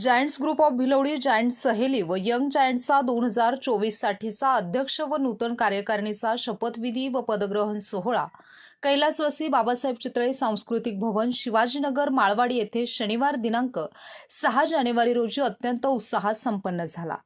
Giants group of Bhilwadi giants Saheli व young जायंटचा दोन हजार चोवीस साठीचा अध्यक्ष व नूतन कार्यकारिणीचा शपथविधी व पदग्रहण सोहळा. कैलासवासी बाबासाहेब चितळे सांस्कृतिक भवन शिवाजीनगर माळवाडी येथे शनिवार दिनांक सहा जानेवारी रोजी अत्यंत उत्साहात संपन्न झाला.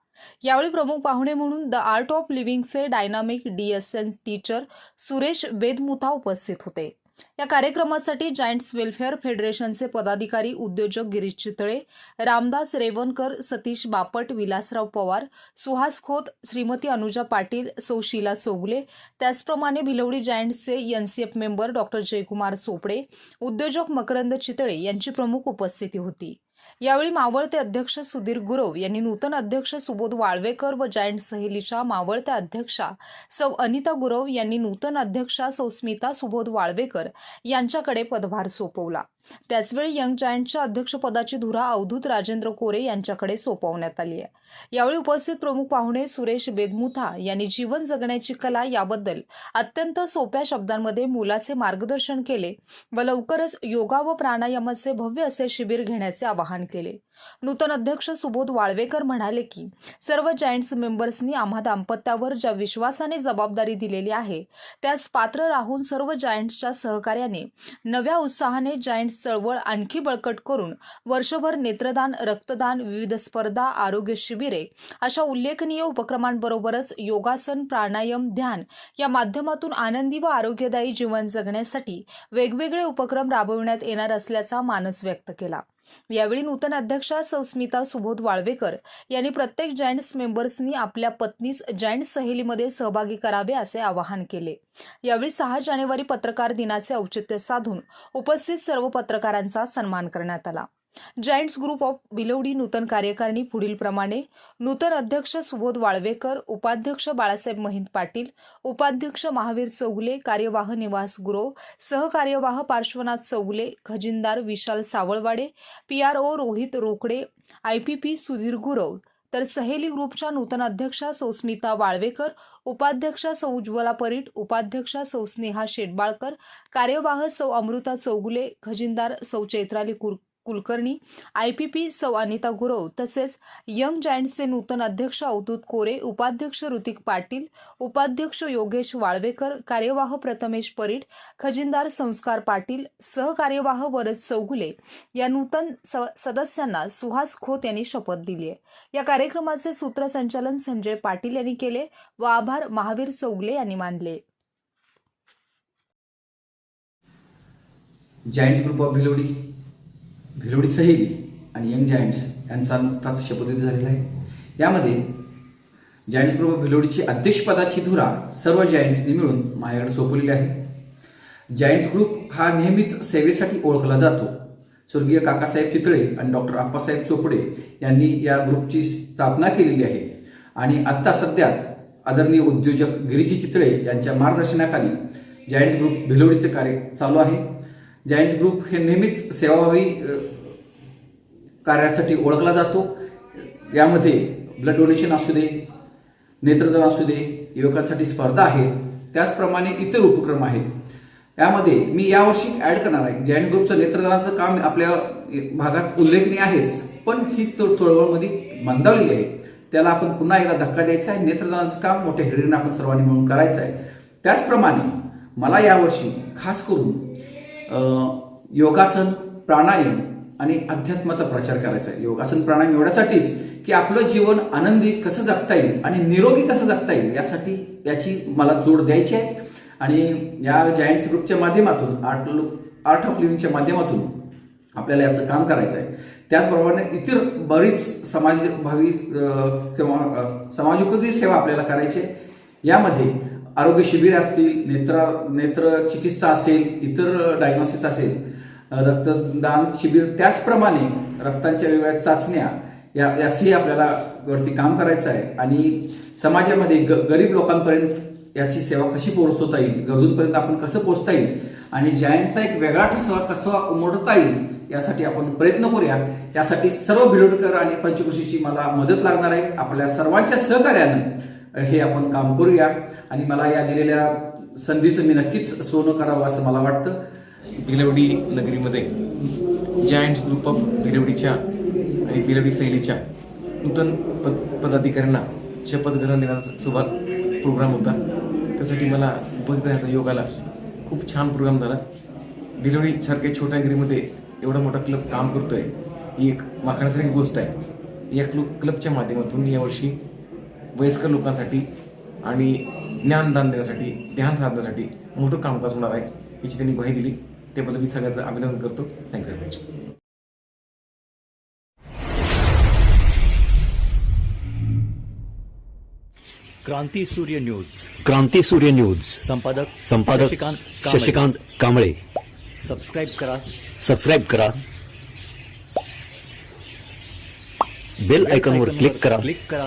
यावेळी प्रमुख पाहुणे म्हणून the art of लिव्हिंगचे dynamic DSN teacher Suresh Vedmutha उपस्थित होते. या कार्यक्रमासाठी जायंट्स वेलफेअर फेडरेशनचे पदाधिकारी उद्योजक गिरीश चितळे रामदास रेवणकर सतीश बापट विलासराव पवार सुहास खोत श्रीमती अनुजा पाटील सौ शीला सोगले त्याचप्रमाणे Bhilwadi जायंट्सचे NCF member doctor Jaykumar Chopde उद्योजक मकरंद चितळे यांची प्रमुख उपस्थिती होती. यावेळी मावळते अध्यक्ष सुधीर गुरव यांनी नूतन अध्यक्ष सुबोध वाळवेकर व जायंट सहेलीच्या मावळत्या अध्यक्षा सौ अनिता गुरव यांनी नूतन अध्यक्षा सौ स्मिता सुबोध वाळवेकर यांच्याकडे पदभार सोपवला. त्याचवेळी यंग जायंटच्या अध्यक्षपदाची धुरा अवधूत राजेंद्र कोरे यांच्याकडे सोपवण्यात आली आहे. यावेळी उपस्थित प्रमुख पाहुणे सुरेश बेदमुथा यांनी जीवन जगण्याची कला याबद्दल अत्यंत सोप्या शब्दांमध्ये मुलाचे मार्गदर्शन केले व लवकरच योगा व प्राणायामाचे भव्य असे शिबिर घेण्याचे आवाहन केले. नूतन अध्यक्ष सुबोध वाळवेकर म्हणाले की सर्व जायंट्स मेंबर्सनी आम्हा दाम्पत्यावर ज्या विश्वासाने जबाबदारी दिलेली आहे त्यास पात्र राहून सर्व जायंट्सच्या सहकार्याने नव्या उत्साहाने जायंट्स चळवळ आणखी बळकट करून वर्षभर नेत्रदान रक्तदान विविध स्पर्धा आरोग्य शिबिरे अशा उल्लेखनीय उपक्रमांबरोबरच योगासन प्राणायाम ध्यान या माध्यमातून आनंदी व आरोग्यदायी जीवन जगण्यासाठी वेगवेगळे उपक्रम राबविण्यात येणार असल्याचा मानस व्यक्त केला. यावेळी नूतन अध्यक्षा सौस्मिता सुबोध वाळवेकर यांनी प्रत्येक जायंट्स मेंबर्सनी आपल्या पत्नीस जायंट सहेलीमध्ये सहभागी करावे असे आवाहन केले. यावेळी सहा जानेवारी पत्रकार दिनाचे औचित्य साधून उपस्थित सर्व पत्रकारांचा सन्मान करण्यात आला. जायंट्स ग्रुप ऑफ बिलवडी नूतन कार्यकारिणी पुढील प्रमाणे नूतन अध्यक्ष सुबोध वाळवेकर उपाध्यक्ष बाळासाहेब महिंद पाटील उपाध्यक्ष महावीर चौगुले कार्यवाह निवास गुरव सहकार्यवाह पार्श्वनाथ चौगुले खजिनदार विशाल सावळवाडे पीआरओ रोहित रोकडे आयपीपी सुधीर गुरव. तर सहेली ग्रुपच्या नूतन अध्यक्षा सौस्मिता वाळवेकर उपाध्यक्षा सौ उज्ज्वला परीट उपाध्यक्षा सौ स्नेहा शेटबाळकर कार्यवाह सौ अमृता चौगुले खजिनदार सौ चैत्राली कुर कुलकर्णी आय पी पी सौ अनिता गुरव तसेच यंग जायंट्सचे नूतन अध्यक्ष अवधूत कोरे उपाध्यक्ष ऋतिक पाटील उपाध्यक्ष योगेश वाळवेकर कार्यवाह प्रथमेश परीट खजिनदार संस्कार पाटील सहकार्यवाह वरद चौगुले या नूतन स- सदस्यांना सुहास खोत यांनी शपथ दिली आहे. या कार्यक्रमाचे सूत्रसंचालन संजय पाटील यांनी केले व आभार महावीर चौगले यांनी मानले. Giants group of Bhilodi Bhilodi Saheli आणि यंग जायंट्स यांचा नुकताच शपथविधी झालेला आहे. यामध्ये जायंट्स ग्रुप भिलोडीची अध्यक्षपदाची धुरा सर्व जायंट्सनी मिळून माझ्याकडे सोपवलेली आहे. जायंट्स ग्रुप हा नेहमीच सेवेसाठी ओळखला जातो. स्वर्गीय काकासाहेब चितळे आणि डॉक्टर आप्पासाहेब चोपडे यांनी या ग्रुपची स्थापना केलेली आहे. आणि आत्ता सध्यात आदरणीय उद्योजक गिरीजी चितळे यांच्या मार्गदर्शनाखाली जायंट्स ग्रुप भिलोडीचे कार्य चालू आहे. जायंट्स ग्रुप हे नेहमीच सेवाभावी कार्यासाठी ओळखला जातो. यामध्ये ब्लड डोनेशन असू दे नेत्रदान असू दे युवकांसाठी स्पर्धा आहेत त्याचप्रमाणे इतर उपक्रम आहेत. यामध्ये मी यावर्षी ॲड करणार आहे. जैन ग्रुपचं नेत्रदानाचं काम आपल्या भागात उल्लेखनीय आहेच. पण ही चळ- चळवळमध्ये मंदावलेली आहे. त्याला आपण पुन्हा एकदा धक्का द्यायचा आहे. नेत्रदानाचं काम मोठ्या हिरीनं आपण सर्वांनी मिळून करायचं आहे. त्याचप्रमाणे मला यावर्षी खास करून योगासन प्राणायाम आणि अध्यात्माचा प्रचार करायचा आहे. योगासन प्राणायाम एवढ्यासाठीच की आपलं जीवन आनंदी कसं जगता येईल आणि निरोगी कसं जगता येईल यासाठी याची मला जोड द्यायची आहे. आणि या जायंट्स ग्रुपच्या माध्यमातून आर्ट आर्ट ऑफ लिव्हिंगच्या माध्यमातून आपल्याला याचं काम करायचं आहे. त्याचप्रमाणे इतर बरीच समाजभावी भावी सेवा समाजोपयोगी सेवा आपल्याला करायची आहे. यामध्ये आरोग्य शिबिर असतील नेत्र नेत्र चिकित्सा असेल इतर डायग्नोसिस असेल रक्तदान शिबिर त्याचप्रमाणे रक्तांच्या वेगवेगळ्या चाचण्या या याचंही आपल्याला वरती काम करायचं आहे. आणि समाजामध्ये ग गरीब लोकांपर्यंत याची सेवा कशी पोहोचवता येईल गरजूंपर्यंत आपण कसं पोहोचता येईल आणि जायंटचा एक वेगळा ठसा कसा उमटता येईल यासाठी आपण प्रयत्न करूया. यासाठी सर्व भिडोडकर आणि पंचकृषीची मला मदत लागणार आहे. आपल्या सर्वांच्या सहकार्यानं हे आपण काम करूया. आणि मला या दिलेल्या संधीचं मी नक्कीच सोनं करावं असं मला वाटतं. भिलवडी नगरीमध्ये जायंट्स ग्रुप ऑफ भिलवडीच्या आणि भिलवडी शैलीच्या नूतन पद पदाधिकाऱ्यांना शपथग्रहण देण्याचा सुभाग प्रोग्राम होता. त्यासाठी मला उपस्थित राहण्याचा योग आला. खूप छान प्रोग्राम झाला. भिलवडीसारख्या छोट्या गिरीमध्ये एवढा मोठा क्लब काम करतोय. ही एक माखण्यासारखी गोष्ट आहे. या क्लब क्लबच्या माध्यमातून यावर्षी वयस्कर लोकांसाठी आणि ज्ञानदान देण्यासाठी ध्यान साधण्यासाठी मोठं कामकाज होणार आहे याची त्यांनी ग्वाही दिली. त्याबद्दल मी सगळ्यांचं अभिनंदन करतो. थँक्यू व्हेरी मच क्रांती सूर्य न्यूज. क्रांती सूर्य न्यूज. संपादक संपादक शशिकांत कांबळे. सबस्क्राईब करा. सबस्क्राईब करा. बेल आयकॉनवर क्लिक करा. क्लिक करा.